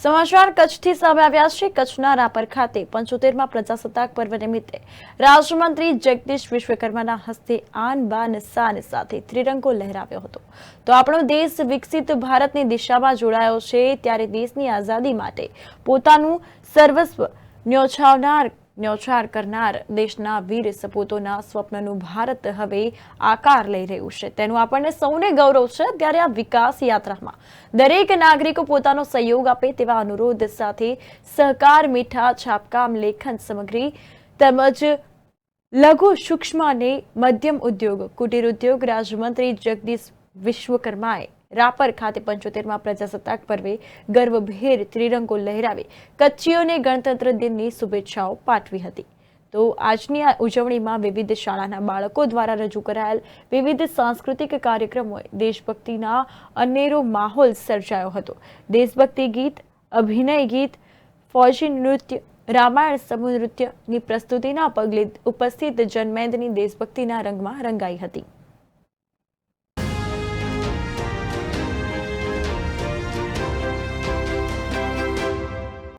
સમાચાર કચ્છથી સામે આવ્યા છે. કચ્છના રાપર ખાતે પંચોતેરમાં પ્રજાસત્તાક પર્વ નિમિત્તે રાજ્યમંત્રી જગદીશ વિશ્વકર્માના હસ્તે આન, બાન, સાન સાથે ત્રિરંગો લહેરાવ્યો હતો. તો આપણો દેશ વિકસિત ભારતની દિશામાં જોડાયો છે ત્યારે દેશની આઝાદી માટે પોતાનું સર્વસ્વ ન્યોછાવનાર ન્યોછાર કરનાર દેશના વીર સપૂતોના સ્વપ્નનું ભારત હવે આકાર લઈ રહ્યું છે. તેનું આપણને સૌને ગૌરવ છે ત્યારે આ વિકાસ યાત્રામાં દરેક નાગરિકો પોતાનો સહયોગ આપે તેવા અનુરોધ સાથે સહકાર, મીઠા, છાપકામ, લેખન સામગ્રી તેમજ લઘુ સૂક્ષ્મ અને મધ્યમ ઉદ્યોગ, કુટીર ઉદ્યોગ રાજ્યમંત્રી જગદીશ વિશ્વકર્માએ રાપર ખાતે પંચોતેરમાં પ્રજાસત્તાક પર્વે ગર્વભેર ત્રિરંગો લહેરાવી કચ્છીઓને ગણતંત્ર દિનની શુભેચ્છાઓ પાઠવી હતી. તો આજની આ ઉજવણીમાં વિવિધ શાળાના બાળકો દ્વારા રજૂ કરાયેલ વિવિધ સાંસ્કૃતિક કાર્યક્રમોએ દેશભક્તિના અનેરો માહોલ સર્જાયો હતો. દેશભક્તિ ગીત, અભિનય ગીત, ફૌજી નૃત્ય, રામાયણ સમૂહ નૃત્યની પ્રસ્તુતિના પગલે ઉપસ્થિત જનમેદની દેશભક્તિના રંગમાં રંગાઈ હતી.